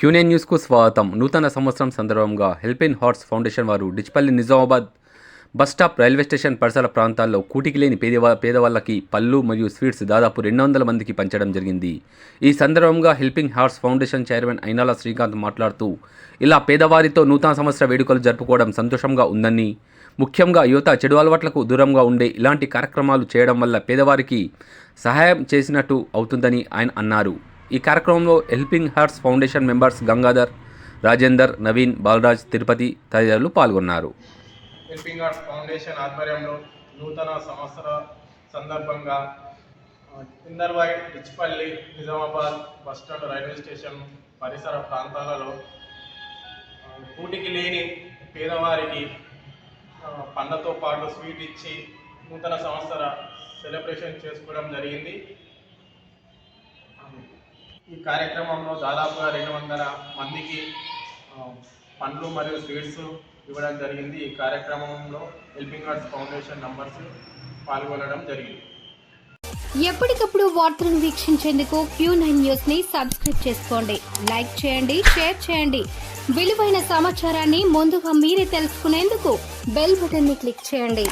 క్యూనే న్యూస్కు స్వాగతం. నూతన సంవత్సరం సందర్భంగా హెల్పిన్ హార్ట్స్ ఫౌండేషన్ వారు Dichpally Nizamabad bus stop railway station పరిసర ప్రాంతాల్లో కూటికి లేని పేదవా పేదవాళ్ళకి పళ్ళు మరియు స్వీట్స్ దాదాపు రెండు వందల మందికి పంచడం జరిగింది. ఈ సందర్భంగా helping hearts foundation chairman Ayinala Srikanth మాట్లాడుతూ ఇలా పేదవారితో నూతన సంవత్సర వేడుకలు జరుపుకోవడం సంతోషంగా ఉందని ముఖ్యంగా యువత చెడు అలవాట్లకు దూరంగా ఉండే ఇలాంటి కార్యక్రమాలు చేయడం వల్ల పేదవారికి సహాయం చేసినట్టు అవుతుందని ఆయన అన్నారు. ఈ కార్యక్రమంలో helping hearts foundation members Gangadhar Rajender Naveen Balraj Tirupati తదితరులు పాల్గొన్నారు. హెల్పింగ్ హార్ట్స్ ఫౌండేషన్ ఆధ్వర్యంలో నూతన సంవత్సర సందర్భంగా Indervai Richpally Nizamabad bus stand railway station పరిసర ప్రాంతాలలో పూటికి లేని పేదవారికి పండ్లతో పాటు స్వీట్ ఇచ్చి నూతన సంవత్సర సెలబ్రేషన్ చేసుకోవడం జరిగింది. ఈ కార్యక్రమంలో దాదాపుగా రెండు వందల మందికి పండ్లు మరియు స్వీట్స్ ఇవ్వడం జరిగింది. ఈ కార్యక్రమంలో హెల్పింగ్ ఆర్ట్స్ ఫౌండేషన్ నంబర్స్ పాల్గొనడం జరిగింది. ఎప్పటికప్పుడు వార్తలను వీక్షించేందుకు క్యూ నైన్ న్యూస్ని సబ్స్క్రైబ్ చేసుకోండి. లైక్ చేయండి షేర్ చేయండి. విలువైన సమాచారాన్ని ముందుగా మీరే తెలుసుకునేందుకు బెల్ బటన్ని క్లిక్ చేయండి.